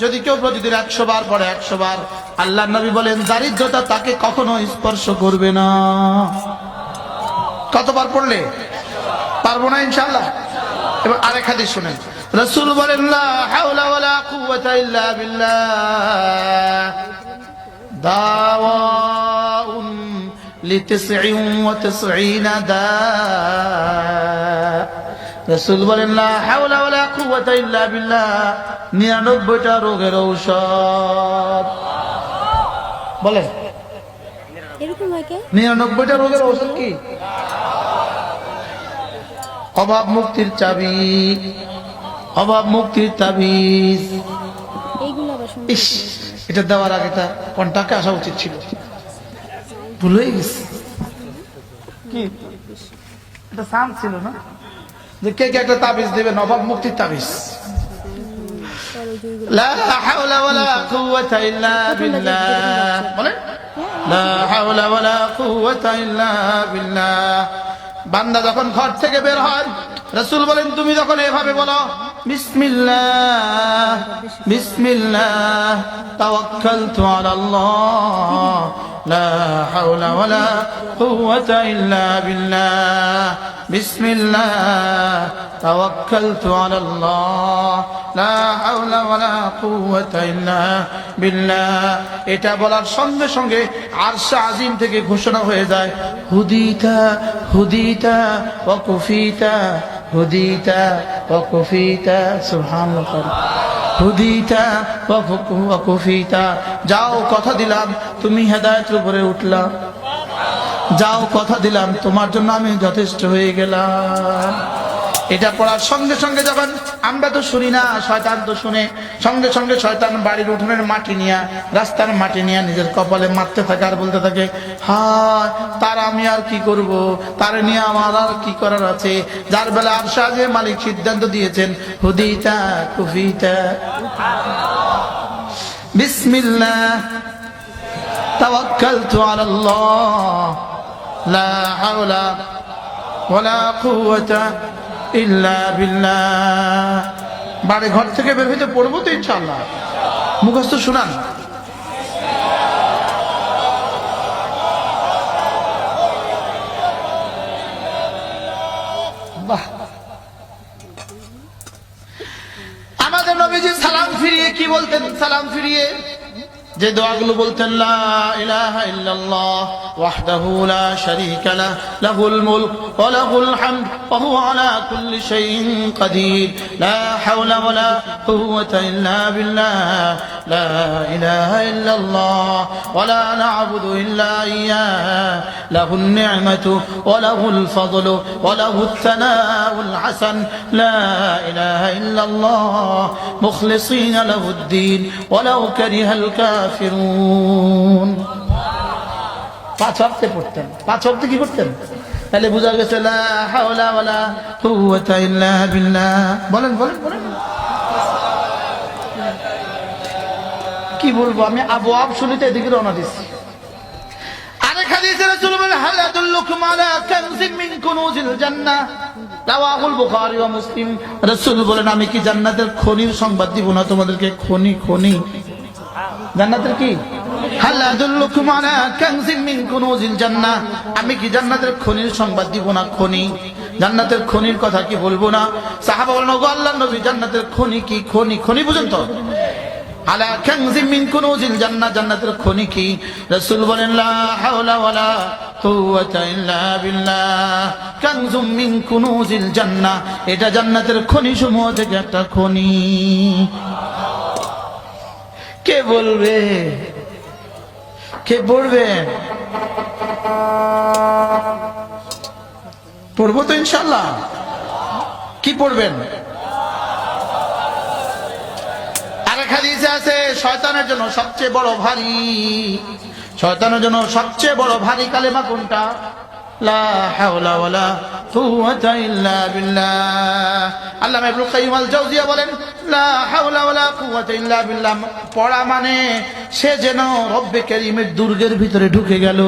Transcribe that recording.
যদি কেউ প্রতিদিন একশো বার পড়ে, একশো বার আল্লাহ নবী বলেন দারিদ্রতা তাকে কখনো স্পর্শ করবে না। কতবার পড়লে? পারব না ইনশাল্লাহ এবার আরেক হাদিস শুনেন। রসুল বলেন, লা হাওলা ওয়ালা রসুল বলেন লা হাওলা ওয়ালা কুওয়াতা ইল্লা বিল্লাহ। 99টা রোগের ঔষধ। বলেন। এরকম হয় নিরানব্বইটা রোগের ঔষধ কি? অভাব মুক্তির চাবি অভাব মুক্তির তাবিজ। ইস এটা দেওয়ার আগে তা কন্টাকে আসা উচিত ছিল। ভুলে গেছি। কি? এটা সান ছিল না? যে কে কে একটা তাবিজ দেবে? নবাব মুক্তির তাবিজ। লা হাওলা লা হাওলা বান্দা যখন ঘর থেকে বের হয়, রসুল বলেন, তুমি যখন এভাবে বলো বিসমিল্লাহ বিসমিল্লাহ, তাওয়াক্কালতু আলাল্লাহ, লা হাওলা ওয়ালা কুওয়াতা ইল্লা বিল্লাহ, বিসমিল্লাহ, তাওয়াক্কালতু আলাল্লাহ, লা হাওলা ওয়ালা কুওয়াতা ইল্লা বিল্লাহ। এটা বলার সঙ্গে সঙ্গে আরশ আজিম থেকে ঘোষণা হয়ে যায়, হুদিতা হুদিতা, ওয়া যাও কথা দিলাম, তুমি হেদায়তের উপরে উঠলা। যাও কথা দিলাম, তোমার জন্য আমি যথেষ্ট হয়ে গেলাম। এটা পড়ার সঙ্গে সঙ্গে যখন আমরা তো শুনি না, শয়তান তো শুনে, সঙ্গে সঙ্গে শয়তান বাড়ির উঠোনের মাটি নিয়ে, রাস্তার মাটি নিয়ে নিজের কপালে মারতে থাকে আর বলতে থাকে, হায়, তার আমি আর কি করব? তার নিয়ে আমার আর কি করার আছে? যার বেলা আর সাজে মালিক সিদ্ধান্ত দিয়েছেন, হুদিতা কুফিতা। বিসমিল্লা তাওয়াক্কাল তু আলাল্লাহ। লা হাওলা ওয়ালা কুওয়াতা বাড়ি ঘর থেকে বের হইতে পড়ব তো ইনশাল্লাহ মুখস্থ শোনান। আমাদের নবীজি সালাম ফিরিয়ে কি বলতেন? সালাম ফিরিয়ে যে দোয়াগুলো বলতেন, লা ইলাহা ইল্লাল্লাহ। ওয়াহদাহু লা শারীকা লাহ লাহুল মুলক ওয়া লাহুল হামদ ওয়া হুয়া আলা কুল্লি শাইইন কাদির লা হাওলা ওয়া লা কুওয়াতা ইল্লা বিল্লাহ লা ইলাহা ইল্লাল্লাহ ওয়া লা না'বুদু ইল্লা ইয়্যাহ লাহুন নি'মাতু ওয়া লাহুল ফাদলু ওয়া লাহুত থানাউল হাসান লা ইলাহা ইল্লাল্লাহ মুখলিসিনা লাহুদ-দ্বীন ওয়ালাউ কারিহাল কাফিরুন পাঁচ হপ্তে পড়তেন। পাঁচ হপ্তে কি করতেন? তাহলে বোঝা গেছে বলেন বলেন বলেন। কি বলব, আমি আবু আব শুনিতে এদিকে রওনা দিচ্ছি। ওয়া মুসলিম। বলেন, আমি কি জান্নাতের খনির সংবাদ দিব না? তোমাদেরকে খনি খনি জান্নাতের কি? আমি কি জান্নাতের খনির সংবাদ দিব না খনি? জান্নাতের খনির কথা কি বলব না? সাহাবা ওগো নবী, জান্নাতের খনি কি? খনি খনি বুঝেন তো। আলা মিন জান্নাতের খনি কি? রাসূল বলেন হাওলা মিন কুনুজিল এটা জান্নাতের খনি সমূহ থেকে একটা খনি। কে বলবে? কে পড়বে? পড়ব তো ইনশাল্লাহ কি পড়বেন? আছে, শয়তানের জন্য সবচেয়ে বড় ভারী শয়তানের জন্য সবচেয়ে বড় ভারী কালেমা কোনটা? লা হাওলা ওয়ালা কুওয়াতা ইল্লা বিল্লাহ। আল্লামা ইবনুল কাইয়িম আল জাওজিয়া বলেন, লা হাওলা ওয়ালা কুওয়াতা ইল্লা বিল্লাহ। পড়া মানে সে যেন রব্বে কারীমের দুর্গের ভিতরে ঢুকে গেল।